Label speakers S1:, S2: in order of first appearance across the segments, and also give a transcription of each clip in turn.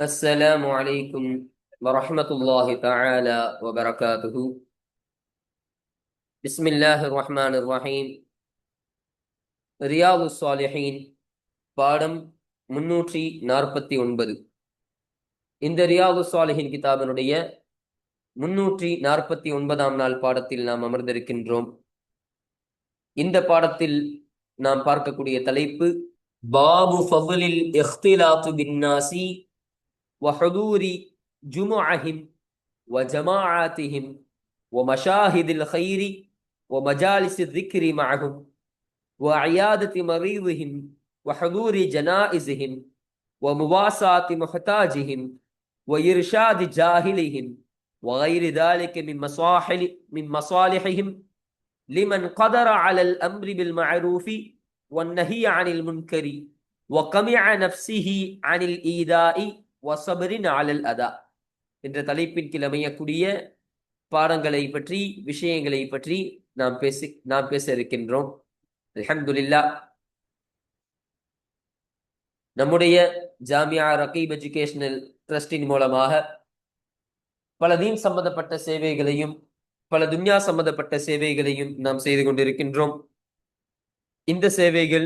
S1: السلام عليكم ورحمة الله تعالى وبركاته بسم الله الرحمن الرحيم ரியாது சாலிஹீன் பாடம் முன்னூற்றி நாற்பத்தி ஒன்பது இந்த ரியாது சாலிஹின் கிதாபினுடைய முன்னூற்றி நாற்பத்தி ஒன்பதாம் நாள் பாடத்தில் நாம் அமர்ந்திருக்கின்றோம் இந்த பாடத்தில் நாம் பார்க்கக்கூடிய தலைப்பு பாபு ஃபதுலில் இஹ்திலாத்து பின்னாசி وحضور جمعهم وجماعاتهم ومشاهد الخير ومجالس الذكر معهم وعيادة مريضهم وحضور جنائزهم ومواساة محتاجهم وإرشاد جاهلهم وغير ذلك من مصالح من مصالحهم لمن قدر على الأمر بالمعروف والنهي عن المنكر وقمع نفسه عن الإيذاء வசபரின் ஆலல் அதா என்ற தலைப்பின் கீழ் அமையக்கூடிய பாடங்களை பற்றி விஷயங்களை பற்றி நாம் பேசி நாம் பேச இருக்கின்றோம். அலமதுல்லா நம்முடைய ஜாமியா ரகீப் எஜுகேஷனல் ட்ரஸ்டின் மூலமாக பல தீன் சம்பந்தப்பட்ட சேவைகளையும் பல துன்யா சம்பந்தப்பட்ட சேவைகளையும் நாம் செய்து கொண்டிருக்கின்றோம். இந்த சேவைகள்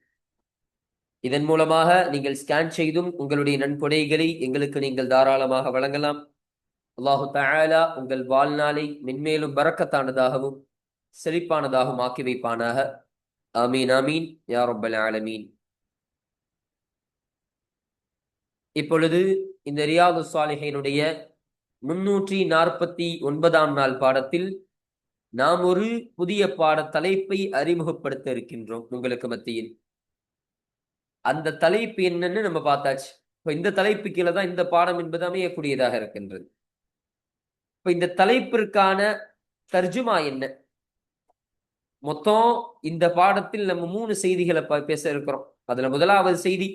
S1: இதன் மூலமாக நீங்கள் ஸ்கேன் செய்தும் உங்களுடைய நன்கொடைகளை எங்களுக்கு நீங்கள் தாராளமாக வழங்கலாம். அல்லாஹு தயாலா உங்கள் வாழ்நாளை மென்மேலும் பறக்கத்தானதாகவும் செழிப்பானதாகவும் ஆக்கி வைப்பானாக. அமீன் அமீன் யா ரப்பல் ஆலமீன். இப்பொழுது இந்த ரியாது சாலிஹைனுடைய முன்னூற்றி நாற்பத்தி ஒன்பதாம் நாள் பாடத்தில் நாம் ஒரு புதிய பாட தலைப்பை அறிமுகப்படுத்த இருக்கின்றோம். உங்களுக்கு மத்தியில் அந்த தலைப்பு என்னன்னு நம்ம பார்த்தாச்சு. இப்போ இந்த தலைப்பு கீழே தான் இந்த பாடம் என்பது அமையக்கூடியதாக இருக்கின்றது. இப்போ இந்த தலைப்பிற்கான தர்ஜுமா என்ன? மொத்தம் இந்த பாடத்தில் நம்ம மூணு செய்திகளை பேச இருக்கிறோம். அதுல முதலாவது செய்தி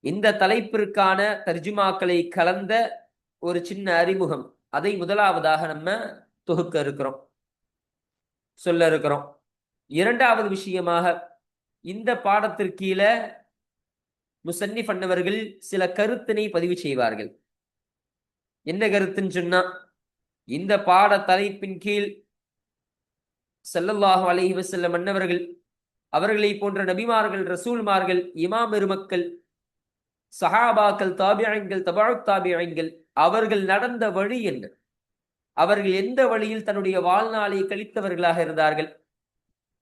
S1: இந்த தலைப்பிற்கான தர்ஜுமாக்களை கலந்த ஒரு சின்ன அறிமுகம். அதை முதலாவதாக நம்ம தொகுக்க இருக்கிறோம். சொல்ல இருக்கிறோம். இரண்டாவது விஷயமாக இந்த பாடத்திற்கீழ முசன்னி பண்ணவர்கள் சில கருத்தினை பதிவு செய்வார்கள். என்ன கருத்துன்னு சொன்னா இந்த பாட தலைப்பின் கீழ் செல்லல்லாஹு அலஹி வசல்ல மன்னவர்கள் அவர்களை போன்ற நபிமார்கள் ரசூல்மார்கள் இமாம் பெருமக்கள் சஹாபாக்கள் தாபியங்கள் தபாழ் தாபியங்கள் அவர்கள் நடந்த வழி என்ன? அவர்கள் எந்த வழியில் தன்னுடைய வாழ்நாளை கழித்தவர்களாக இருந்தார்கள்?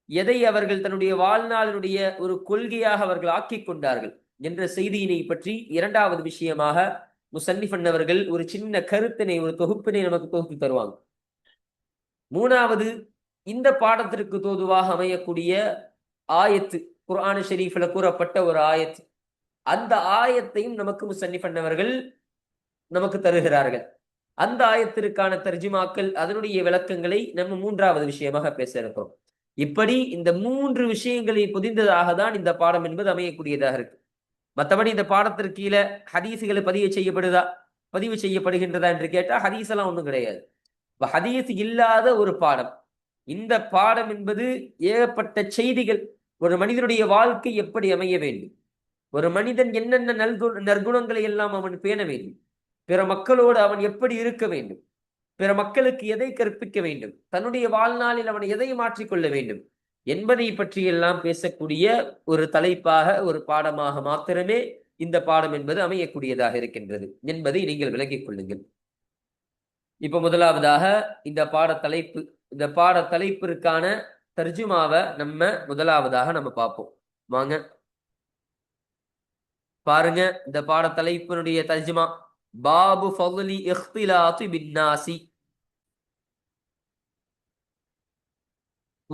S1: எதை அவர்கள் தன்னுடைய வாழ்நாளினுடைய ஒரு கொள்கையாக அவர்கள் ஆக்கி கொண்டார்கள்? என்ற செய்தியினை பற்றி இரண்டாவது விஷயமாக முசன்னிஃபன் அவர்கள் ஒரு சின்ன கருத்தினை ஒரு தொகுப்பினை நமக்கு தொகுத்து தருவாங்க. மூணாவது இந்த பாடத்திற்கு தோதுவாக அமையக்கூடிய ஆயத்து குர்ஆன ஷெரீஃபில் கூறப்பட்ட ஒரு ஆயத்து. அந்த ஆயத்தையும் நமக்கு முசன்னிஃபன் அவர்கள் நமக்கு தருகிறார்கள். அந்த ஆயத்திற்கான தர்ஜிமாக்கள் அதனுடைய விளக்கங்களை நம்ம மூன்றாவது விஷயமாக பேச இருக்கிறோம். இப்படி இந்த மூன்று விஷயங்களை புதிந்ததாக தான் இந்த பாடம் என்பது அமையக்கூடியதாக இருக்கு. மற்றபடி இந்த பாடத்திற்கு கீழே ஹதீசுகளை பதிவு செய்யப்படுதா? பதிவு செய்யப்படுகின்றதா என்று கேட்டால் ஹதீஸ் எல்லாம் ஒன்றும் கிடையாது. இப்போ ஹதீஸ் இல்லாத ஒரு பாடம். இந்த பாடம் என்பது ஏகப்பட்ட செய்திகள். ஒரு மனிதனுடைய வாழ்க்கை எப்படி அமைய வேண்டும்? ஒரு மனிதன் என்னென்ன நல்கு நற்குணங்களை எல்லாம் அவன் பேண வேண்டும்? பிற மக்களோடு அவன் எப்படி இருக்க வேண்டும்? பிற மக்களுக்கு எதை கற்பிக்க வேண்டும்? தன்னுடைய வாழ்நாளில் அவன் எதை மாற்றிக்கொள்ள வேண்டும்? என்பதை பற்றியெல்லாம் பேசக்கூடிய ஒரு தலைப்பாக ஒரு பாடமாக மாத்திரமே இந்த பாடம் என்பது அமையக்கூடியதாக இருக்கின்றது என்பதை நீங்கள் விளங்கிக் கொள்ளுங்கள். இப்ப முதலாவதாக இந்த பாட தலைப்பு இந்த பாட தலைப்பிற்கான தர்ஜுமாவை நம்ம முதலாவதாக நம்ம பார்ப்போம். வாங்க. பாருங்க இந்த பாட தலைப்பினுடைய தர்ஜுமா. பாபு ஃபதுலி இஹ்திலாத்து பின்னாசி.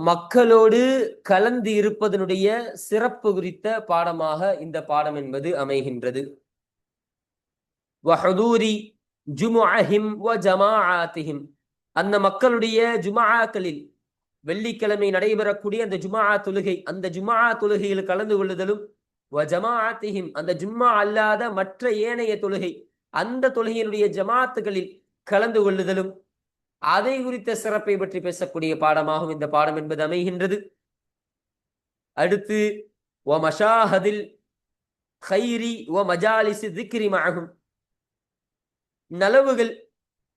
S1: மக்களோடு கலந்து இருப்பதனுடைய சிறப்பு குறித்த பாடமாக இந்த பாடம் என்பது அமைகின்றது. வஹதூரி ஜுமுஅஹிம் வ ஜமாஆத்திஹிம் அந்த மக்களுடைய ஜுமாக்களில் வெள்ளிக்கிழமை நடைபெறக்கூடிய அந்த ஜுமா தொழுகை அந்த ஜுமா தொழுகையில் கலந்து கொள்ளுதலும் வ ஜமாஅத்திஹிம் அந்த ஜும்மா அல்லாத மற்ற ஏனைய தொழுகை அந்த தொழுகையினுடைய ஜமாத்துகளில் கலந்து கொள்ளுதலும் அதை குறித்த சிறப்பை பற்றி பேசக்கூடிய பாடமாகும் இந்த பாடம் என்பது அமைகின்றது. அடுத்து ஒ மஷாஹதில் ஹைரி ஒ மஜாலிசு திக்ரிமாகும் நலவுகள்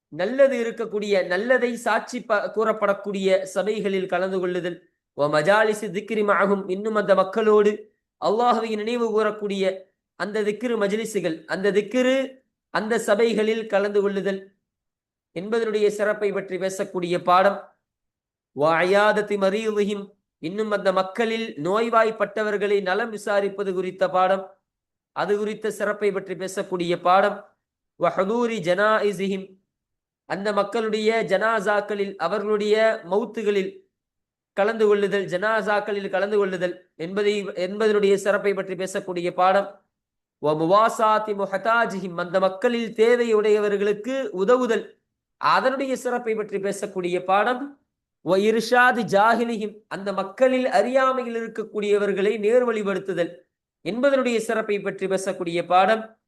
S1: நல்லது இருக்கக்கூடிய நல்லதை சாட்சி கூறப்படக்கூடிய சபைகளில் கலந்து கொள்ளுதல். ஓ மஜாலிசு திக்ரிமாகும் இன்னும் அந்த மக்களோடு அல்லாஹவை நினைவு கூறக்கூடிய அந்த திக்ரு மஜ்லிசுகள் அந்த திக்ரு அந்த சபைகளில் கலந்து கொள்ளுதல். என்பதனுடைய சிறப்பை பற்றி பேசக்கூடிய பாடம் வாயாதத்தி மரீதுகிம் இன்னும் அந்த மக்களில் நோய்வாய்ப்பட்டவர்களை நலம் விசாரிப்பது குறித்த பாடம் அது குறித்த சிறப்பை பற்றி பேசக்கூடிய பாடம் வஹதூரி ஜனாஇசிஹிம் அந்த மக்களுடைய ஜனாசாக்களில் அவர்களுடைய மௌத்துகளில் கலந்து கொள்ளுதல் ஜனாசாக்களில் கலந்து கொள்ளுதல் என்பதை என்பதனுடைய சிறப்பை பற்றி பேசக்கூடிய பாடம் முவாசாத்தி முஹதாஜிஹிம் அந்த மக்களில் தேவையுடையவர்களுக்கு உதவுதல் அதனுடைய சிறப்பை பற்றி பேசக்கூடிய பாடம் ஒ இருஷாது அந்த மக்களில் அறியாமையில் இருக்கக்கூடியவர்களை நேர்வழிப்படுத்துதல் என்பதனுடைய சிறப்பை பற்றி பேசக்கூடிய பாடம்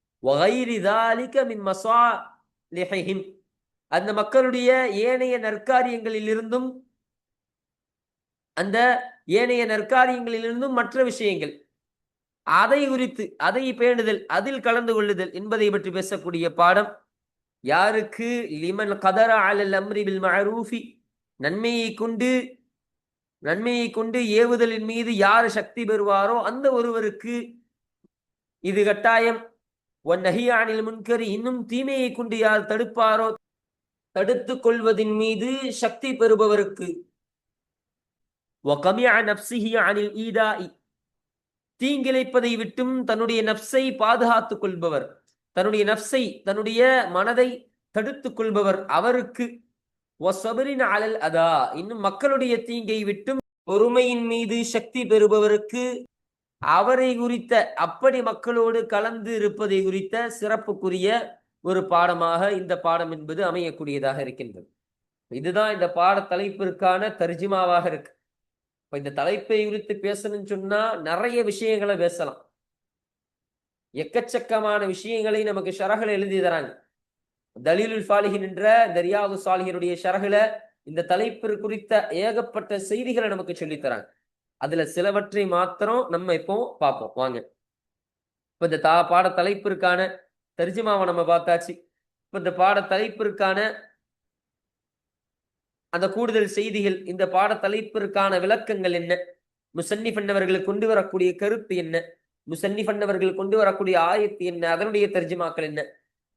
S1: அந்த மக்களுடைய ஏனைய நற்காரியங்களில் இருந்தும் அந்த ஏனைய நற்காரியங்களிலிருந்தும் மற்ற விஷயங்கள் அதை குறித்து அதை பேணுதல் அதில் கலந்து கொள்ளுதல் என்பதை பற்றி பேசக்கூடிய பாடம் யாருக்கு? லிமன் கதர அலல் அம்ரி பில் மஅரூஃபி நன்மையை கொண்டு நன்மையை கொண்டு ஏவுதலின் மீது யார் சக்தி பெறுவாரோ அந்த ஒருவருக்கு இது கட்டாயம். ஒன் நஹியானில் முன்கரி இன்னும் தீமையை கொண்டு யார் தடுப்பாரோ தடுத்து கொள்வதின் மீது சக்தி பெறுபவருக்கு. தீங்கிழைப்பதை விட்டும் தன்னுடைய நப்சை பாதுகாத்துக் கொள்பவர். தன்னுடைய நப்சை தன்னுடைய மனதை தடுத்துக் கொள்பவர் அவருக்கு. அலல் அதா. இன்னும் மக்களுடைய தீங்கை விட்டும் பொறுமையின் மீது சக்தி பெறுபவருக்கு அவரை குறித்த அப்படி மக்களோடு கலந்து இருப்பதை குறித்த சிறப்புக்குரிய ஒரு பாடமாக இந்த பாடம் என்பது அமையக்கூடியதாக இருக்கின்றது. இதுதான் இந்த பாட தலைப்பிற்கான தர்ஜிமாவாக இருக்கு. இப்ப இந்த தலைப்பை குறித்து பேசணும்னு சொன்னா நிறைய விஷயங்களை பேசலாம். எக்கச்சக்கமான விஷயங்களை நமக்கு ஷரகில் எழுதி தராங்க. தலீலுல் ஃபாலிஹின் என்ற இந்த சாலிஹினுடைய ஷரகுல இந்த தலைப்பு குறித்த ஏகப்பட்ட செய்திகளை நமக்கு சொல்லித்தராங்க அதுல சிலவற்றை மாத்திரம் நம்ம இப்போ பார்ப்போம். வாங்க. இப்ப இந்த தா பாட தலைப்பிற்கான தர்ஜிமாவை நம்ம பார்த்தாச்சு. இப்ப இந்த பாட தலைப்பிற்கான அந்த கூடுதல் செய்திகள் இந்த பாட தலைப்பிற்கான விளக்கங்கள் என்ன? முசன்னி பண்ணவர்கள் கொண்டு வரக்கூடிய கருத்து என்ன? முசன்னிஃப் பண்ணவர்கள் கொண்டு வரக்கூடிய ஆயத்து என்ன? அதனுடைய தர்ஜிமாக்கள் என்ன?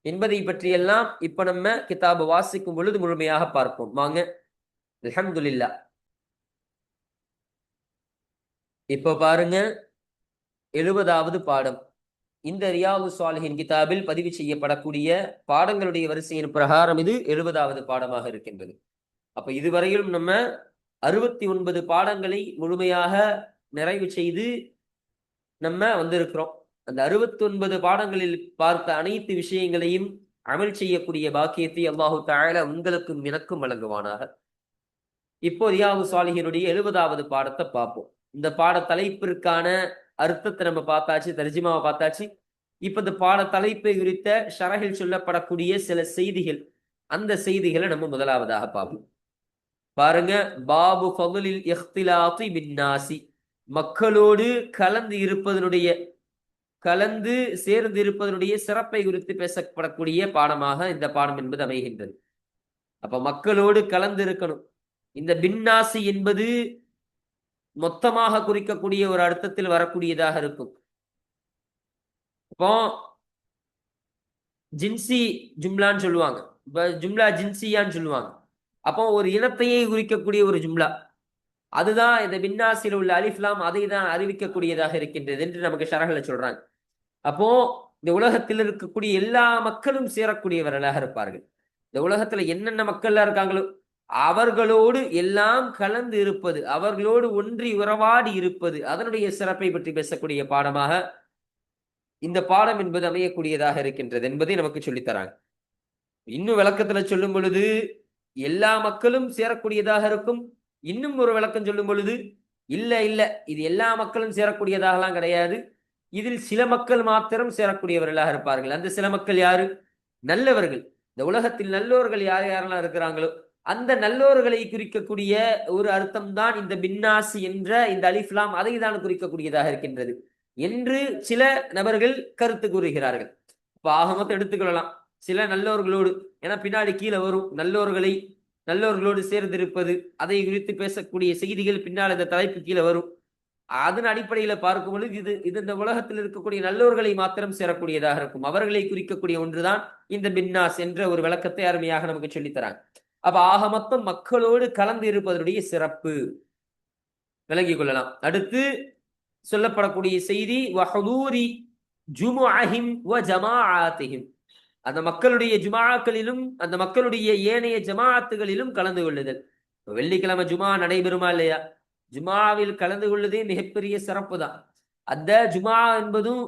S1: என்பதை பற்றியெல்லாம் இப்ப நம்ம கிதாபு வாசிக்கும் பொழுது முழுமையாக பார்ப்போம். வாங்க. அலமதுல்லா இப்போ பாருங்க. எழுபதாவது பாடம். இந்த ரியாவு சாலிஹின் கிதாபில் பதிவு செய்யப்படக்கூடிய பாடங்களுடைய வரிசையின் பிரகாரம் இது எழுபதாவது பாடமாக இருக்கின்றது. அப்ப இதுவரையிலும் நம்ம அறுபத்தி ஒன்பது பாடங்களை முழுமையாக நிறைவு செய்து நம்ம வந்திருக்கிறோம். அந்த அறுபத்தொன்பது பாடங்களில் பார்த்த அனைத்து விஷயங்களையும் அமல் செய்யக்கூடிய பாக்கியத்தை அல்லாஹு தாழ உங்களுக்கும் எனக்கும் வழங்குவானாக. இப்போ ரியாவு சாலிஹினுடைய எழுபதாவது பாடத்தை பார்ப்போம். இந்த பாட தலைப்பிற்கான அர்த்தத்தை நம்ம பார்த்தாச்சு தர்ஜிமாவை பார்த்தாச்சு. இப்ப இந்த பாட தலைப்பை குறித்த ஷரகில் சொல்லப்படக்கூடிய சில செய்திகள் அந்த செய்திகளை நம்ம முதலாவதாக பார்ப்போம். பாருங்க பாபு ஃபதுலில் இஹ்திலாத்தி பின்னாசி மக்களோடு கலந்து இருப்பதனுடைய கலந்து சேர்ந்து இருப்பதனுடைய சிறப்பை குறித்து பேசப்படக்கூடிய பாடமாக இந்த பாடம் என்பது அமைகின்றது. அப்ப மக்களோடு கலந்து இருக்கணும். இந்த பின்னாசி என்பது மொத்தமாக குறிக்கக்கூடிய ஒரு அர்த்தத்தில் வரக்கூடியதாக இருக்கும். இப்போ ஜின்சி ஜும்லான்னு சொல்லுவாங்க. ஜும்லா ஜின்சியான்னு சொல்லுவாங்க. அப்போ ஒரு இனத்தையே குறிக்கக்கூடிய ஒரு ஜும்லா. அதுதான் இந்த பின்னாசில் உள்ள அலிஃப்லாம் அதை தான் அறிவிக்கக்கூடியதாக இருக்கின்றது என்று நமக்கு ஷரகளை சொல்றாங்க. அப்போ இந்த உலகத்தில் இருக்கக்கூடிய எல்லா மக்களும் சேரக்கூடியவர்களாக இருப்பார்கள். இந்த உலகத்துல என்னென்ன மக்கள்லாம் இருக்காங்களோ அவர்களோடு எல்லாம் கலந்து இருப்பது அவர்களோடு ஒன்றி உறவாடி இருப்பது அதனுடைய சிறப்பை பற்றி பேசக்கூடிய பாடமாக இந்த பாடம் என்பது அமையக்கூடியதாக இருக்கின்றது என்பதை நமக்கு சொல்லித்தராங்க. இன்னும் விளக்கத்துல சொல்லும் பொழுது எல்லா மக்களும் சேரக்கூடியதாக இருக்கும் இன்னும் ஒரு விளக்கம் சொல்லும் பொழுது இல்லை இல்லை இது எல்லா மக்களும் சேரக்கூடியதாகலாம் கிடையாது. இதில் சில மக்கள் மாத்திரம் சேரக்கூடியவர்களாக இருப்பார்கள். அந்த சில மக்கள் யாரு? நல்லவர்கள். இந்த உலகத்தில் நல்லோர்கள் யார் யாரெல்லாம் இருக்கிறாங்களோ அந்த நல்லோர்களை குறிக்கக்கூடிய ஒரு அர்த்தம் தான் இந்த பின்னாசி என்ற இந்த அலிஃப்லாம் அதை தான் குறிக்கக்கூடியதாக இருக்கின்றது என்று சில நபர்கள் கருத்து கூறுகிறார்கள். இப்ப ஆகமத்தை எடுத்துக்கொள்ளலாம். சில நல்லோர்களோடு ஏன்னா பின்னாடி கீழே வரும் நல்லோர்களை நல்லோர்களோடு சேர்ந்திருப்பது அதை குறித்து பேசக்கூடிய செய்திகள் பின்னால் இந்த தலைப்பு கீழே வரும். அதன் அடிப்படையில பார்க்கும் பொழுது இது இது இந்த உலகத்தில் இருக்கக்கூடிய நல்லோர்களை மாத்திரம் சேரக்கூடியதாக இருக்கும். அவர்களை குறிக்கக்கூடிய ஒன்றுதான் இந்த பின்னாஸ் என்ற ஒரு விளக்கத்தை அருமையாக நமக்கு சொல்லித்தராங்க அப்ப ஆக மொத்தம் மக்களோடு கலந்து இருப்பதனுடைய சிறப்பு. விளங்கிக் கொள்ளலாம். அடுத்து சொல்லப்படக்கூடிய செய்தி வஹதூரி ஜுமுஅஹிம் வ ஜமாஅத்திஹிம் அந்த மக்களுடைய ஜுமாக்களிலும் அந்த மக்களுடைய ஏனைய ஜமாத்துகளிலும் கலந்து கொள்ளுதல். வெள்ளிக்கிழமை ஜுமா நடைபெறுமா இல்லையா? ஜுமாவில் கலந்து கொள்வதே மிகப்பெரிய சிறப்பு தான் அந்த ஜுமா என்பதும்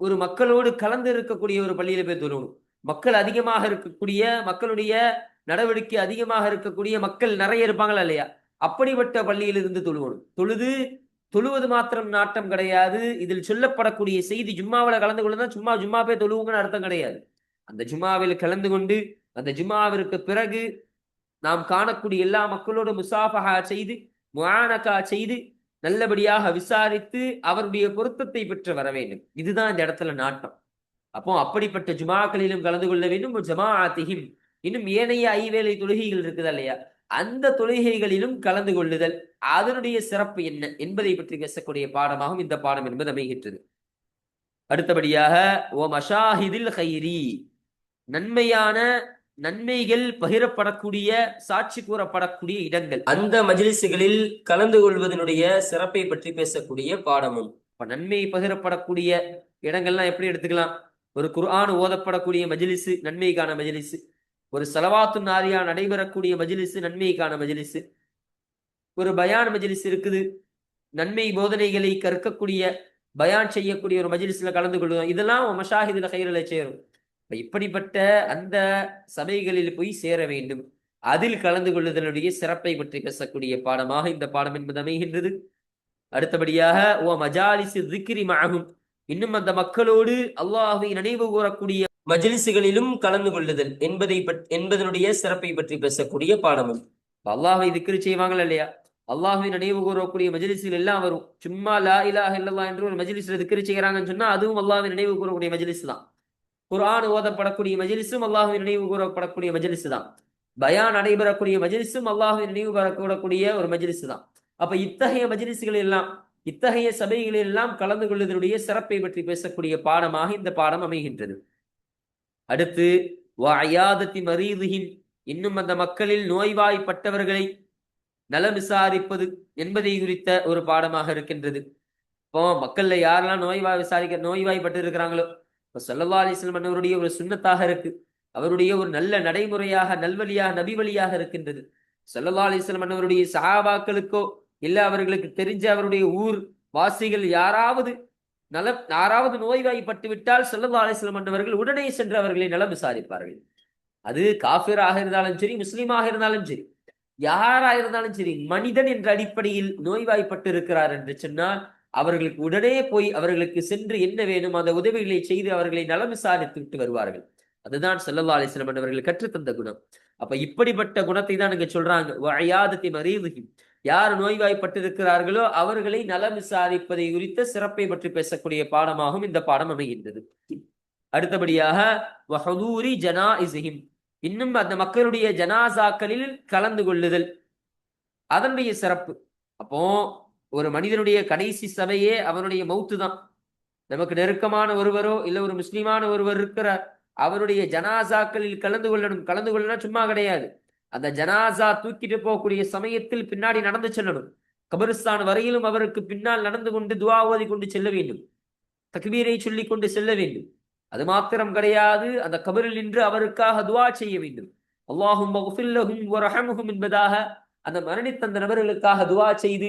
S1: ஒரு மக்களோடு கலந்து இருக்கக்கூடிய ஒரு பள்ளியில போய் தொழுவணும் மக்கள் அதிகமாக இருக்கக்கூடிய மக்களுடைய நடவடிக்கை அதிகமாக இருக்கக்கூடிய மக்கள் நிறைய இருப்பாங்களா இல்லையா? அப்படிப்பட்ட பள்ளியில் இருந்து தொழுவணும் தொழுது தொழுவது மாத்திரம் நாட்டம் கிடையாது. இதில் சொல்லப்படக்கூடிய செய்தி ஜும்மாவில் கலந்து கொள்ளுதான் சும்மா ஜும்மா போய் தொழுவுங்கன்னு அர்த்தம் கிடையாது. அந்த ஜுமாவில் கலந்து கொண்டு அந்த ஜுமாவிற்கு பிறகு நாம் காணக்கூடிய எல்லா மக்களோடு முசாஃபஹா செய்து முஆனகா செய்து நல்லபடியாக விசாரித்து அவருடைய பொருத்தத்தை பெற்று வர வேண்டும். இதுதான் இந்த இடத்துல நாட்டம். அப்போ அப்படிப்பட்ட ஜுமாக்களிலும் கலந்து கொள்ள வேண்டும். ஜமாஅத்திஹிம் இன்னும் ஏனைய ஐவேளை தொழுகைகள் இருக்குது இல்லையா? அந்த தொழுகைகளிலும் கலந்து கொள்ளுதல் அதனுடைய சிறப்பு என்ன என்பதை பற்றி பேசக்கூடிய பாடமாகவும் இந்த பாடம் என்பது அமைகின்றது. அடுத்தபடியாக ஓ மஷாஹிதில் ஹைரி நன்மையான நன்மைகள் பகிரப்படக்கூடிய சாட்சி கூறப்படக்கூடிய இடங்கள். அந்த மஜ்லிசுகளில் கலந்து கொள்வதனுடைய சிறப்பை பற்றி பேசக்கூடிய பாடமும். இப்ப நன்மை பகிரப்படக்கூடிய இடங்கள்லாம் எப்படி எடுத்துக்கலாம்? ஒரு குர்ஆன் ஓதப்படக்கூடிய மஜ்லிசு நன்மைக்கான மஜ்லிசு. ஒரு செலவாத்து நாரியா நடைபெறக்கூடிய மஜ்லிசு நன்மைக்கான மஜ்லிசு. ஒரு பயான் மஜ்லிஸ் இருக்குது. நன்மை போதனைகளை கற்கக்கூடிய பயான் செய்யக்கூடிய ஒரு மஜ்லிஸ்ல கலந்து கொள்வோம் இதெல்லாம் மஷாஹிதுல கைரல சேரும். இப்படிப்பட்ட அந்த சபைகளில் போய் சேர வேண்டும். அதில் கலந்து கொள்ளுதலுடைய சிறப்பை பற்றி பேசக்கூடிய பாடமாக இந்த பாடம் என்பது அமைகின்றது. அடுத்தபடியாக ஓ மஜாலிசு திக்ரி மகும் இன்னும் அந்த மக்களோடு அல்லாஹை நினைவு கூறக்கூடிய மஜலிசுகளிலும் கலந்து கொள்ளுதல் என்பதை என்பதனுடைய சிறப்பை பற்றி பேசக்கூடிய பாடமும் அல்லாஹை திக்ரி செய்வாங்களா இல்லையா? அல்லாஹை நினைவு கூறக்கூடிய மஜலிசுகள் எல்லாம் வரும். சும்மா லா இலாஹ இல்லல்லா என்று ஒரு மஜ்லிஸ்ல திக்ரி செய்கிறாங்கன்னு சொன்னா அதுவும் அல்லாஹை நினைவு கூறக்கூடிய மஜ்லிஸ் தான் குரான் ஓதப்படக்கூடிய மஜ்லிஸும் அல்லாஹுவின் நினைவு கூறப்படக்கூடிய மஜ்லிஸ் தான் பயான் நடைபெறக்கூடிய மஜ்லிஸும் அல்லாஹுவின் நினைவு பெறக்கூடக்கூடிய ஒரு மஜ்லிஸ் தான் அப்ப இத்தகைய மஜ்லிஸ்கள் எல்லாம் இத்தகைய சபைகளில் எல்லாம் கலந்து கொள்வதனுடைய சிறப்பை பற்றி பேசக்கூடிய பாடமாக இந்த பாடம் அமைகின்றது. அடுத்து வஅயாதத்தி மரீதுகின் இன்னும் அந்த மக்களில் நோய்வாய்ப்பட்டவர்களை நலம் விசாரிப்பது என்பதை குறித்த ஒரு பாடமாக இருக்கின்றது. இப்போ மக்கள்ல யாரெல்லாம் நோய்வாய் விசாரிக்க நோய்வாய்ப்பட்டு இருக்கிறாங்களோ இப்போ சல்லல்லா அலிஸ்லம் அன்னவருடைய ஒரு சுண்ணத்தாக இருக்கு. அவருடைய ஒரு நல்ல நடைமுறையாக நல்வழியாக நபி வழியாக இருக்கின்றது சல்லல்லா அலிஸ்லம் அன்னவருடைய சஹாபாக்களுக்கோ இல்ல அவர்களுக்கு தெரிஞ்ச அவருடைய ஊர் வாசிகள் யாராவது நல யாராவது நோய்வாய்ப்பட்டு விட்டால் சல்லல்லா அலிஸ்லம் அன்னவர்கள் உடனே சென்று அவர்களை நலம் விசாரிப்பார்கள். அது காஃபிராக இருந்தாலும் சரி முஸ்லீமாக இருந்தாலும் சரி யாரா இருந்தாலும் சரி மனிதன் என்ற அடிப்படையில் நோய்வாய்ப்பட்டு இருக்கிறார் என்று சொன்னால் அவர்களுக்கு உடனே போய் அவர்களுக்கு சென்று என்ன வேணும் அந்த உதவிகளை செய்து அவர்களை நலம் விசாரித்து விட்டு வருவார்கள். அதுதான் செல்லல்லா அலிஸ்லம் அவர்கள் கற்றுத்தந்த குணம். அப்ப இப்படிப்பட்ட குணத்தை தான் இங்க சொல்றாங்க. யார் நோய்வாய்ப்பட்டிருக்கிறார்களோ அவர்களை நலம் விசாரிப்பதை குறித்த சிறப்பை பற்றி பேசக்கூடிய பாடமாகவும் இந்த பாடம் அமைகின்றது. அடுத்தபடியாக வஹதூரி ஜனாஇஸிஹிம் இன்னும் அந்த மக்களுடைய ஜனாசாக்களில் கலந்து கொள்ளுதல். அதனுடைய சிறப்பு. அப்போ ஒரு மனிதனுடைய கடைசி சபையே அவனுடைய மௌத்து தான். நமக்கு நெருக்கமான ஒருவரோ இல்ல ஒரு முஸ்லீமான ஒருவர் இருக்கிறார். அவருடைய ஜனாசாக்களில் கலந்து கொள்ளணும். கலந்து கொள்ளணும் சும்மா கிடையாது. அந்த ஜனாசா தூக்கிட்டு போகக்கூடிய சமயத்தில் பின்னாடி நடந்து செல்லணும். கபரிஸ்தான் வரையிலும் அவருக்கு பின்னால் நடந்து கொண்டு துவா ஓதி கொண்டு செல்ல வேண்டும். தக்பீரை சொல்லிக் கொண்டு செல்ல வேண்டும். அது மாத்திரம் கிடையாது. அந்த கபரில் நின்று அவருக்காக துவா செய்ய வேண்டும். அல்லாஹும் என்பதாக அந்த மரணித்த அந்த நபர்களுக்காக துவா செய்து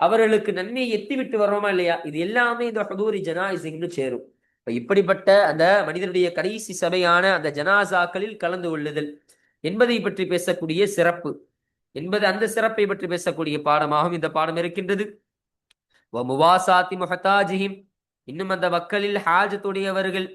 S1: அவர்களுக்கு நன்மையை எத்திவிட்டு வர்றோமா இல்லையா? இது எல்லாமே இந்த ஹதூரி ஜனாயிசிங்னு சேரும். இப்ப இப்படிப்பட்ட அந்த மனிதனுடைய கடைசி சபையான அந்த ஜனாசாக்களில் கலந்து கொள்ளுதல் என்பதை பற்றி பேசக்கூடிய சிறப்பு. என்பது அந்த சிறப்பை பற்றி பேசக்கூடிய பாடமாகவும் இந்த பாடம் இருக்கின்றது. முவாசாத்தி முஹத்தாஜிஹிம் இன்னும் அந்த மக்களில் ஹாஜத்துடையவர்கள்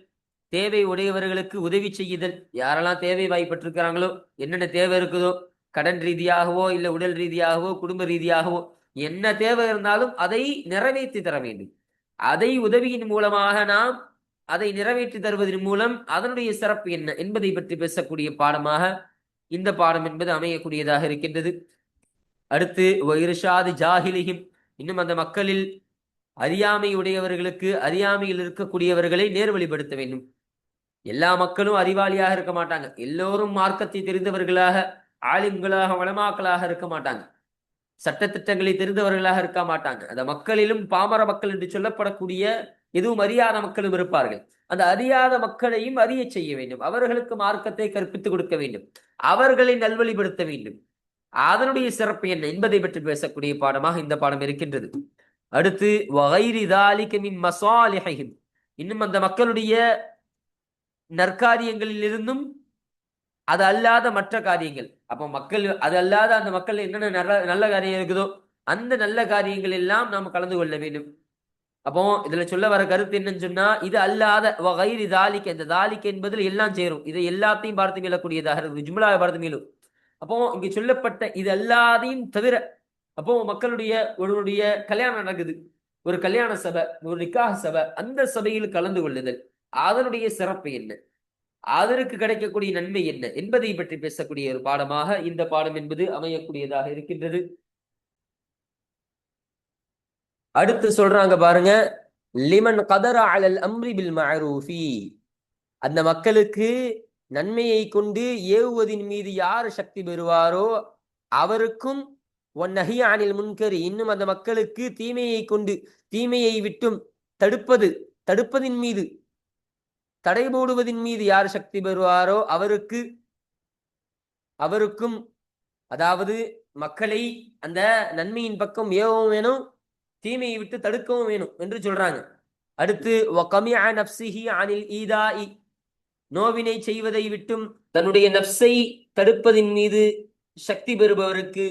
S1: தேவை உடையவர்களுக்கு உதவி செய்யுதல். யாரெல்லாம் தேவை வாய்ப்பட்டிருக்கிறாங்களோ என்னென்ன தேவை இருக்குதோ கடன் ரீதியாகவோ இல்லை உடல் ரீதியாகவோ குடும்ப ரீதியாகவோ என்ன தேவை இருந்தாலும் அதை நிறைவேற்றி தர வேண்டும். அதை உதவியின் மூலமாக நாம் அதை நிறைவேற்றி தருவதன் மூலம் அதனுடைய சிறப்பு என்ன என்பதை பற்றி பேசக்கூடிய பாடமாக இந்த பாடம் என்பது அமையக்கூடியதாக இருக்கின்றது. அடுத்து இர்ஷாது ஜாஹிலிஹிம். இன்னும் அந்த மக்களில் அறியாமை உடையவர்களுக்கு அறியாமையில் இருக்கக்கூடியவர்களை நேர்வழிப்படுத்த வேண்டும். எல்லா மக்களும் அறிவாளியாக இருக்க மாட்டாங்க. எல்லோரும் மார்க்கத்தை தெரிந்தவர்களாக ஆலிம்களாக வளமாக்களாக இருக்க மாட்டாங்க. சட்டத்திட்டங்களை தெரிந்தவர்களாக இருக்க மாட்டாங்க. அந்த மக்களிலும் பாமர மக்கள் என்று சொல்லப்படக்கூடிய எதுவும் அறியாத மக்களும் இருப்பார்கள். அந்த அறியாத மக்களையும் அறிய செய்ய வேண்டும். அவர்களுக்கு மார்க்கத்தை கற்பித்துக் கொடுக்க வேண்டும். அவர்களை நல்வழிப்படுத்த வேண்டும். அதனுடைய சிறப்பு என்ன என்பதை பற்றி பேசக்கூடிய பாடமாக இந்த பாடம் இருக்கின்றது. அடுத்து இன்னும் அந்த மக்களுடைய நற்காரியங்களில் இருந்தும் அது அல்லாத மற்ற காரியங்கள். அப்போ மக்கள் அது அல்லாத அந்த மக்கள் என்னென்ன நல்ல நல்ல காரியம் இருக்குதோ அந்த நல்ல காரியங்கள் எல்லாம் நாம் கலந்து கொள்ள வேண்டும். அப்போ இதுல சொல்ல வர கருத்து என்னன்னு சொன்னா இது அல்லாத வகைரி தாலிக்கு அந்த தாலிக்கு என்பதில் எல்லாம் சேரும். இதை எல்லாத்தையும் பார்த்து மீளக்கூடியதாக இருக்குது. ஜும்லாவை பார்த்து மீளும் அப்போ இங்க சொல்லப்பட்ட இது எல்லாத்தையும் தவிர அப்போ மக்களுடைய ஒருவருடைய கல்யாணம் நடக்குது. ஒரு கல்யாண சபை ஒரு நிக்காக சபை அந்த சபையில் கலந்து கொள்ளுதல். அதனுடைய சிறப்பு என்ன? அதற்கு கிடைக்கக்கூடிய நன்மை என்ன? என்பதை பற்றி பேசக்கூடிய ஒரு பாடமாக இந்த பாடம் என்பது அமையக்கூடியதாக இருக்கின்றது. அடுத்து சொல்றாங்க பாருங்க லிமன் கதர அலல் அம்ரி பில் மஅரூஃபி அந்த மக்களுக்கு நன்மையை கொண்டு ஏவுவதின் மீது யார் சக்தி பெறுவாரோ அவருக்கும் ஒன்னஹி அனில் முன்கரி. இன்னும் அந்த மக்களுக்கு தீமையை கொண்டு தீமையை விட்டும் தடுப்பது தடுப்பதின் மீது தடை போடுவதின் மீது யார் சக்தி பெறுவாரோ அவருக்கு அவருக்கும் அதாவது மக்களை அந்த நன்மையின் பக்கம் ஏவவும் வேணும் தீமையை விட்டு தடுக்கவும் வேணும் என்று சொல்றாங்க. அடுத்து அனில் ஈதாஇ. நோவினை செய்வதை விட்டும் தன்னுடைய நப்சை தடுப்பதின் மீது சக்தி பெறுபவருக்கு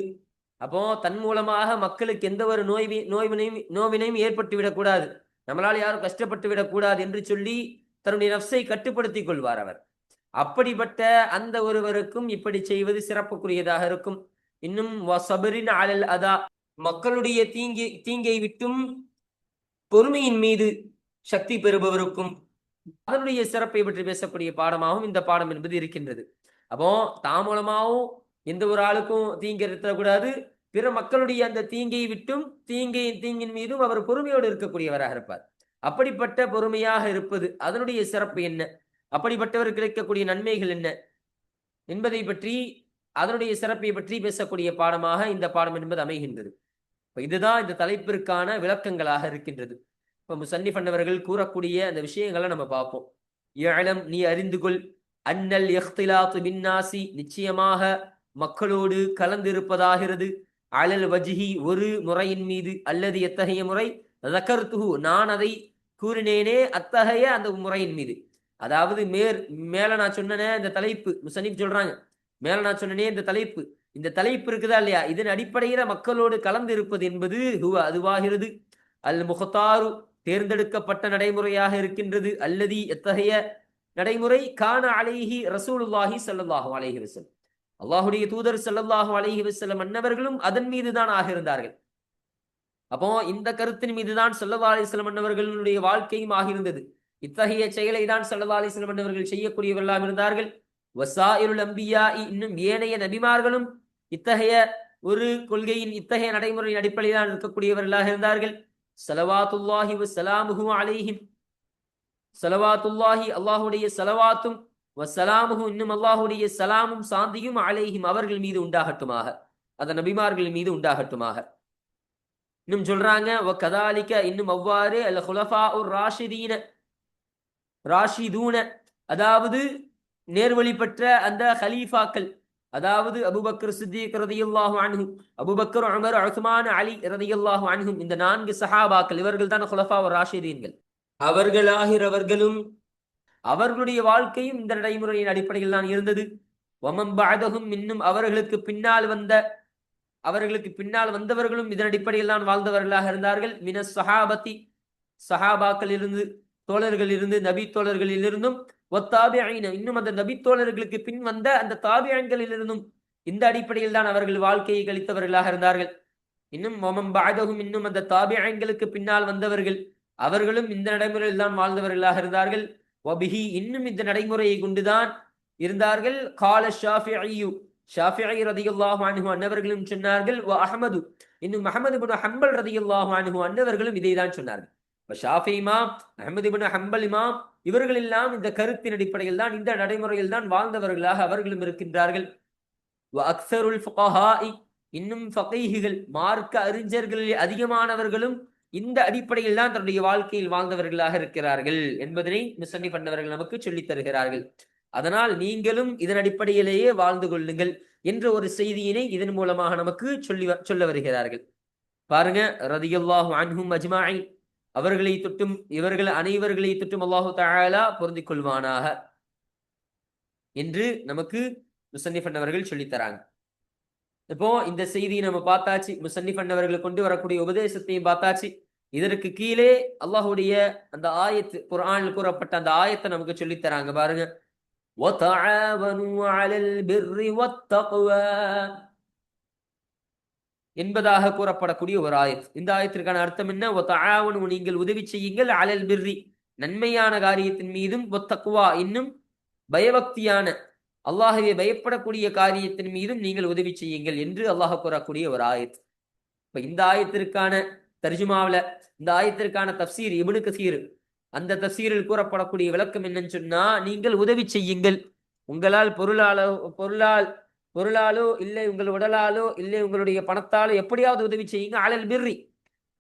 S1: அப்போ தன் மூலமாக மக்களுக்கு எந்த ஒரு நோய் நோய்வினையும் நோவினையும் ஏற்பட்டு விடக்கூடாது நம்மளால் யாரும் கஷ்டப்பட்டு விடக்கூடாது என்று சொல்லி தன்னுடைய நப்சை கட்டுப்படுத்திக் கொள்வார் அவர். அப்படிப்பட்ட அந்த ஒருவருக்கும் இப்படி செய்வது சிறப்புக்குரியதாக இருக்கும். இன்னும் அலல் அதா மக்களுடைய தீங்கி தீங்கை விட்டும் பொறுமையின் மீது சக்தி பெறுபவருக்கும் அதனுடைய சிறப்பை பற்றி பேசக்கூடிய பாடமாகவும் இந்த பாடம் என்பது இருக்கின்றது. அப்போ தாமூலமாகவும் எந்த ஒரு ஆளுக்கும் தீங்கி இருத்தக்கூடாது பிற மக்களுடைய அந்த தீங்கை விட்டும் தீங்கை தீங்கின் மீதும் அவர் பொறுமையோடு இருக்கக்கூடியவராக இருப்பார். அப்படிப்பட்ட பொறுமையாக இருப்பது அதனுடைய சிறப்பு என்ன? அப்படிப்பட்டவர் கிடைக்கக்கூடிய நன்மைகள் என்ன? என்பதை பற்றி அதனுடைய சிறப்பை பற்றி பேசக்கூடிய பாடமாக இந்த பாடம் என்பது அமைகின்றது. இப்போ இதுதான் இந்த தலைப்பிற்கான விளக்கங்களாக இருக்கின்றது. இப்போ சன்னி பண்ணவர்கள் கூறக்கூடிய அந்த விஷயங்களை நம்ம பார்ப்போம். ஏழம் நீ அறிந்து கொள். அன்னல் எஹ்திலாத்து பின்னாசி. நிச்சயமாக மக்களோடு கலந்திருப்பதாகிறது. அலல் வஜிஹி ஒரு முறையின் மீது அல்லது எத்தகைய முறை? நான் அதை கூறினேனே அத்தகைய அந்த முறையின் மீது. அதாவது மேற் மேல நான் சொன்னனே இந்த தலைப்பு முசனிப் சொல்றாங்க. மேல நான் சொன்னனே இந்த தலைப்பு. இந்த தலைப்பு இருக்குதா இல்லையா? இதன் அடிப்படையில மக்களோடு கலந்து இருப்பது என்பது அதுவாகிறது. அல் முகத்தாரு தேர்ந்தெடுக்கப்பட்ட நடைமுறையாக இருக்கின்றது. அல்லது எத்தகைய நடைமுறை? கான அலைஹி ரசூலுல்லாஹி சல்லாஹு அலைஹி வசல் அல்லாஹுடைய தூதர் சல்லாஹு அலைஹி வசல்லம் அன்னவர்களும் அதன் மீதுதான் ஆகிருந்தார்கள் அப்போ இந்த கருத்தின் மீதுதான் சல்லா அலிஸ்லம் அன்னவர்களுடைய வாழ்க்கையும் ஆகியிருந்தது. இத்தகைய செயலை தான் சல்லா அலிஸ்லம் அன்னவர்கள் செய்யக்கூடியவர்களாக இருந்தார்கள். வசாயிருள் அம்பியா இன்னும் ஏனைய நபிமார்களும் இத்தகைய ஒரு கொள்கையின் இத்தகைய நடைமுறையின் அடிப்படையில் தான் இருக்கக்கூடியவர்களாக இருந்தார்கள். சலவாத்துல்லாஹி வசலாமுஹு அலைஹிம். சலவாத்துல்லாஹி அல்லாஹுடைய சலவாத்தும் வசலாமுஹு இன்னும் அல்லாஹுடைய சலாமும் சாந்தியும் அலைஹிம் அவர்கள் மீது உண்டாகட்டுமாக. அந்த நபிமார்கள் மீது உண்டாகட்டுமாக. இன்னும் சொல்றாங்க கதாலிக்க இன்னும் அவ்வாறு அல்ல ஹுலஃபா ஒரு ராஷிதீன. ராஷிதூன அதாவது நேர்வழி பெற்ற அந்த ஹலீஃபாக்கள் அதாவது அபுபக்கர் சித்திக் ரதியுல்லாஹு அன்ஹும் Abu Bakr Umar Usman Ali ரதியுல்லாஹு அன்ஹும் இந்த நான்கு சஹாபாக்கள் இவர்கள் தான் ஹுலஃபா ஒரு ராஷிதீன்கள் அவர்களாகிறவர்களும் அவர்களுடைய வாழ்க்கையும் இந்த நடைமுறையின் அடிப்படையில் தான் இருந்தது. ஒமம்பாதகும் இன்னும் அவர்களுக்கு பின்னால் வந்த அவர்களுக்கு பின்னால் வந்தவர்களும் இதன் அடிப்படையில் தான் வாழ்ந்தவர்களாக இருந்தார்கள். மின சஹாபத்தி சஹாபாக்களிலிருந்து இருந்து தோழர்கள் இருந்து நபி தோழர்களில் இருந்தும் இன்னும் அந்த நபி தோழர்களுக்கு பின் வந்த அந்த தாபியன்களில் இருந்தும் இந்த அடிப்படையில் தான் அவர்கள் வாழ்க்கையை கழித்தவர்களாக இருந்தார்கள். இன்னும் மொமம் பாதகும் இன்னும் அந்த தாபியன்களுக்கு பின்னால் வந்தவர்கள் அவர்களும் இந்த நடைமுறையில் தான் வாழ்ந்தவர்களாக இருந்தார்கள். வபிஹி இன்னும் இந்த நடைமுறையை கொண்டுதான் இருந்தார்கள். கால ஷாஃபி ஷாஃபிஐ ரதியுல்லாஹு அனுகு அன்னவர்களும் சொன்னார்கள் வ அஹமது. இன்னும் அஹமது பின் ஹம்பல் ரதியுல்லாஹு அனுகு அன்னவர்களும் இதை தான் சொன்னார்கள். இப்ப ஷாஃபி இமாம் அஹமது பின் ஹம்பல் இமாம் இவர்கள் எல்லாம் இந்த கருத்தின் அடிப்படையில் தான் இந்த நடைமுறையில் தான் வாழ்ந்தவர்களாக அவர்களும் இருக்கின்றார்கள். வ அக்ஸருல் ஃபுகஹாஇ இன்னும் ஃபகீஹுகள் மார்க்க அறிஞர்களில் அதிகமானவர்களும் இந்த அடிப்படையில் தான் தன்னுடைய வாழ்க்கையில் வாழ்ந்தவர்களாக இருக்கிறார்கள் என்பதனை மிசன்னி பண்ணவர்கள் நமக்கு சொல்லித் தருகிறார்கள். அதனால் நீங்களும் இதன் அடிப்படையிலேயே வாழ்ந்து கொள்ளுங்கள் என்ற ஒரு செய்தியினை இதன் மூலமாக நமக்கு சொல்லி வ- சொல்ல வருகிறார்கள். பாருங்க ரதியுல்லாஹு அன்ஹும் அஜ்மாயி அவர்களை தொட்டும் இவர்கள் அனைவர்களை தொட்டும் அல்லாஹு தஆலா பொருந்திக் கொள்வானாக என்று நமக்கு முசன்னிஃபன் அவர்கள் சொல்லித் தராங்க இப்போ இந்த செய்தியை நம்ம பார்த்தாச்சு முசன்னிஃபன் அவர்கள் கொண்டு வரக்கூடிய உபதேசத்தையும் பார்த்தாச்சு. இதற்கு கீழே அல்லாஹ்வுடைய அந்த ஆயத்து குரானில் கூறப்பட்ட அந்த ஆயத்தை நமக்கு சொல்லித் தராங்க பாருங்க என்பதாக கூறப்படக்கூடிய ஒரு ஆயத். இந்த ஆயத்திற்கான அர்த்தம் என்ன? ஒத்தாவனு நீங்கள் உதவி செய்யுங்கள் அலல் பிர்ரி நன்மையான காரியத்தின் மீதும் ஒத்தக்குவா இன்னும் பயபக்தியான அல்லாஹவே பயப்படக்கூடிய காரியத்தின் மீதும் நீங்கள் உதவி செய்யுங்கள் என்று அல்லாஹ் கூறக்கூடிய ஒரு ஆயத். இப்ப இந்த ஆயத்திற்கான தர்ஜுமாவுல இந்த ஆயத்திற்கான தப்சீர் இபுனு கசீர் அந்த தசீரில் கூறப்படக்கூடிய விளக்கம் என்னன்னு சொன்னா நீங்கள் உதவி செய்யுங்கள். உங்களால் பொருளாலோ பொருளால் பொருளாலோ இல்லை உங்கள் உடலாலோ இல்லை உங்களுடைய பணத்தாலோ எப்படியாவது உதவி செய்யுங்க. அலல் பிர்ரி.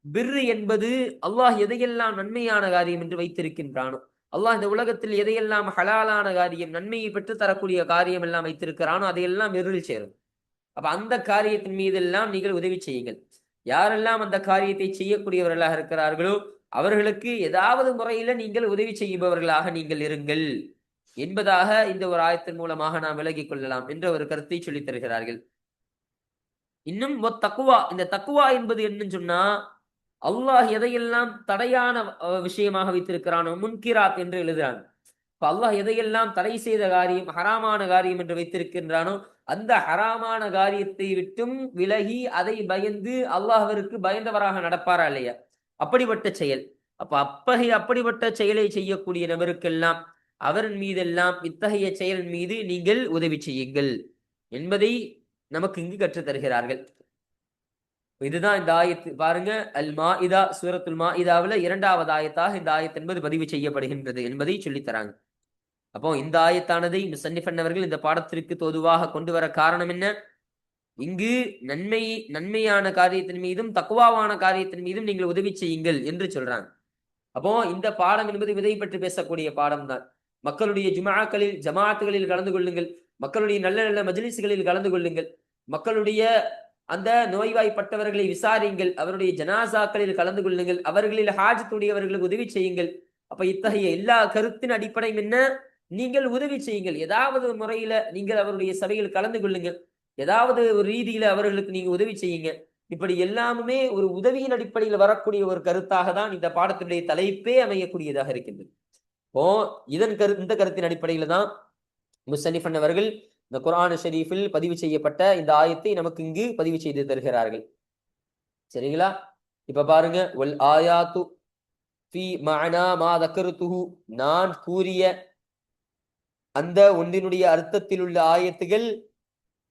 S1: பிர்ரி என்பது அல்லாஹ் எதையெல்லாம் நன்மையான காரியம் என்று வைத்திருக்கின்றானோ அல்லாஹ் இந்த உலகத்தில் எதையெல்லாம் ஹலாலான காரியம் நன்மையை பெற்று தரக்கூடிய காரியம் எல்லாம் வைத்திருக்கிறானோ அதையெல்லாம் பிர்ரில் சேரும். அப்ப அந்த காரியத்தின் மீதெல்லாம் நீங்கள் உதவி செய்யுங்கள். யாரெல்லாம் அந்த காரியத்தை செய்யக்கூடியவர்களாக இருக்கிறார்களோ அவர்களுக்கு ஏதாவது முறையில நீங்கள் உதவி செய்பவர்களாக நீங்கள் இருங்கள். என்பதாக இந்த ஒரு ஆயத்தின் மூலமாக நாம் விலகிக் கொள்ளலாம் என்ற ஒரு கருத்தை சொல்லித் தருகிறார்கள். இன்னும் தக்குவா இந்த தக்குவா என்பது என்னன்னு சொன்னா அல்லாஹ் எதையெல்லாம் தடையான விஷயமாக வைத்திருக்கிறானோ முன்கிராத் என்று எழுதுறான் இப்ப அல்லாஹ் எதையெல்லாம் தடை செய்த காரியம் ஹராமான காரியம் என்று வைத்திருக்கின்றானோ அந்த ஹராமான காரியத்தை விட்டும் விலகி அதை பயந்து அல்லாஹ்விற்கு பயந்தவராக நடப்பாரா இல்லையா? அப்படிப்பட்ட செயல். அப்ப அப்பகைய அப்படிப்பட்ட செயலை செய்யக்கூடிய நபருக்கெல்லாம் அவரின் மீதெல்லாம் இத்தகைய செயலின் மீது நீங்கள் உதவி செய்யுங்கள் என்பதை நமக்கு இங்கு கற்றுத் தருகிறார்கள். இதுதான் இந்த ஆயத்து. பாருங்க அல் மா இதா சூரத்துல் இதாவில் இரண்டாவது ஆயத்தாக இந்த ஆயத் என்பது பதிவு செய்யப்படுகின்றது என்பதை சொல்லித் தராங்க. அப்போ இந்த ஆயத்தானதை முசன்னிஃபன் அவர்கள் இந்த பாடத்திற்கு தோதுவாக கொண்டு வர காரணம் என்ன? இங்கு நன்மை நன்மையான காரியத்தின் மீதும் தக்குவாவான காரியத்தின் மீதும் நீங்கள் உதவி செய்யுங்கள் என்று சொல்றாங்க. அப்போ இந்த பாடம் என்பது விதை பற்றி பேசக்கூடிய பாடம் தான். மக்களுடைய ஜுமாக்களில் ஜமாத்துகளில் கலந்து கொள்ளுங்கள். மக்களுடைய நல்ல நல்ல மஜ்லிஸ்களில் கலந்து கொள்ளுங்கள். மக்களுடைய அந்த நோய்வாய்ப்பட்டவர்களை விசாரியுங்கள் அவருடைய ஜனாசாக்களில் கலந்து கொள்ளுங்கள். அவர்களில் ஹாஜத்துடையவர்களுக்கு உதவி செய்யுங்கள். அப்ப இத்தகைய எல்லா கருத்தின் அடிப்படையும் என்ன? நீங்கள் உதவி செய்யுங்கள். ஏதாவது முறையில நீங்கள் அவருடைய சபையில் கலந்து கொள்ளுங்கள். ஏதாவது ஒரு ரீதியில அவர்களுக்கு நீங்க உதவி செய்யுங்க. இப்படி எல்லாமுமே ஒரு உதவியின் அடிப்படையில் வரக்கூடிய ஒரு கருத்தாக தான் இந்த பாடத்தினுடைய தலைப்பே அமையக்கூடியதாக இருக்கின்றது. இப்போ இதன் கரு இந்த கருத்தின் அடிப்படையில தான் முசனிஃபன் அவர்கள் இந்த குரான் ஷெரீஃபில் பதிவு செய்யப்பட்ட இந்த ஆயத்தை நமக்கு இங்கு பதிவு செய்து தருகிறார்கள். சரிங்களா? இப்ப பாருங்க ஒல் ஆயாத்து ஃபி மஅனா மா தக்கருத்துஹு நான் கூறிய அந்த ஒன்றினுடைய அர்த்தத்தில் உள்ள ஆயத்துகள்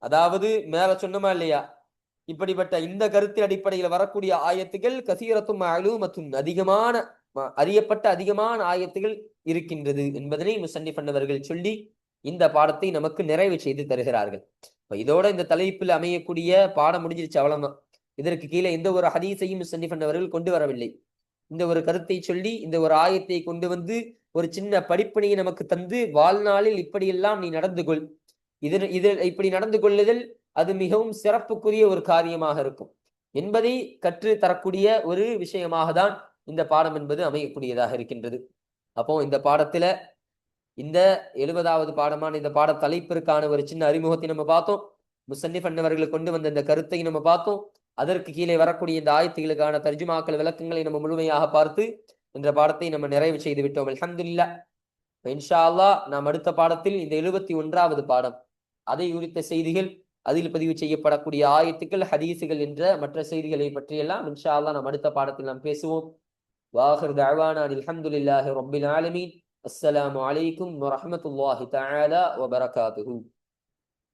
S1: அதாவது மேல சொன்னோமா இல்லையா? இப்படிப்பட்ட இந்த கருத்தின் அடிப்படையில் வரக்கூடிய ஆயத்துகள் கசீரத்தும் மற்றும் அதிகமான ம- அறியப்பட்ட அதிகமான ஆயத்துகள் இருக்கின்றது என்பதனை முசன்னி பண்ணவர்கள் சொல்லி இந்த பாடத்தை நமக்கு நிறைவு செய்து தருகிறார்கள். இப்ப இதோட இந்த தலைப்பில் அமையக்கூடிய பாடம் முடிஞ்சிருச்சு அவ்வளவுதான். இதற்கு கீழே எந்த ஒரு ஹதீஸையும் முசன்னி பண்ணவர்கள் கொண்டு வரவில்லை. இந்த ஒரு கருத்தை சொல்லி இந்த ஒரு ஆயத்தை கொண்டு வந்து ஒரு சின்ன படிப்பினையை நமக்கு தந்து வாழ்நாளில் இப்படியெல்லாம் நீ நடந்து கொள். இது இது இப்படி நடந்து கொள்ளுதல் அது மிகவும் சிறப்புக்குரிய ஒரு காரியமாக இருக்கும். என்பதை கற்று தரக்கூடிய ஒரு விஷயமாக தான் இந்த பாடம் என்பது அமையக்கூடியதாக இருக்கின்றது. அப்போ இந்த பாடத்துல இந்த எழுபதாவது பாடமான இந்த பாட தலைப்பிற்கான ஒரு சின்ன அறிமுகத்தை நம்ம பார்த்தோம். முசன்னிஃப் அண்ணவர்கள் கொண்டு வந்த இந்த கருத்தை நம்ம பார்த்தோம். அதற்கு கீழே வரக்கூடிய இந்த ஆயத்துகளுக்கான தர்ஜுமாக்கள் விளக்கங்களை நம்ம முழுமையாக பார்த்து என்ற பாடத்தை நம்ம நிறைவு செய்து விட்டோம். அலமதுல்லா இன்ஷா அல்லாஹ் நாம் அடுத்த பாடத்தில் இந்த எழுபத்தி ஒன்றாவது பாடம் அதை குறித்த செய்திகள் அதில் பதிவு செய்யப்படக்கூடிய ஆயத்துக்கள் ஹதீசுகள் என்ற மற்ற செய்திகளை பற்றியெல்லாம் இன்ஷா அல்லா நாம் அடுத்த பாடத்தில் நாம் பேசுவோம். வாஹர் தஅவானா அல்ஹம்துலில்லாஹி ரப்பில் ஆலமீன். அஸ்லாம் வலைக்கும் வரமத்துல்லாஹி தஆலா வபரகாத்து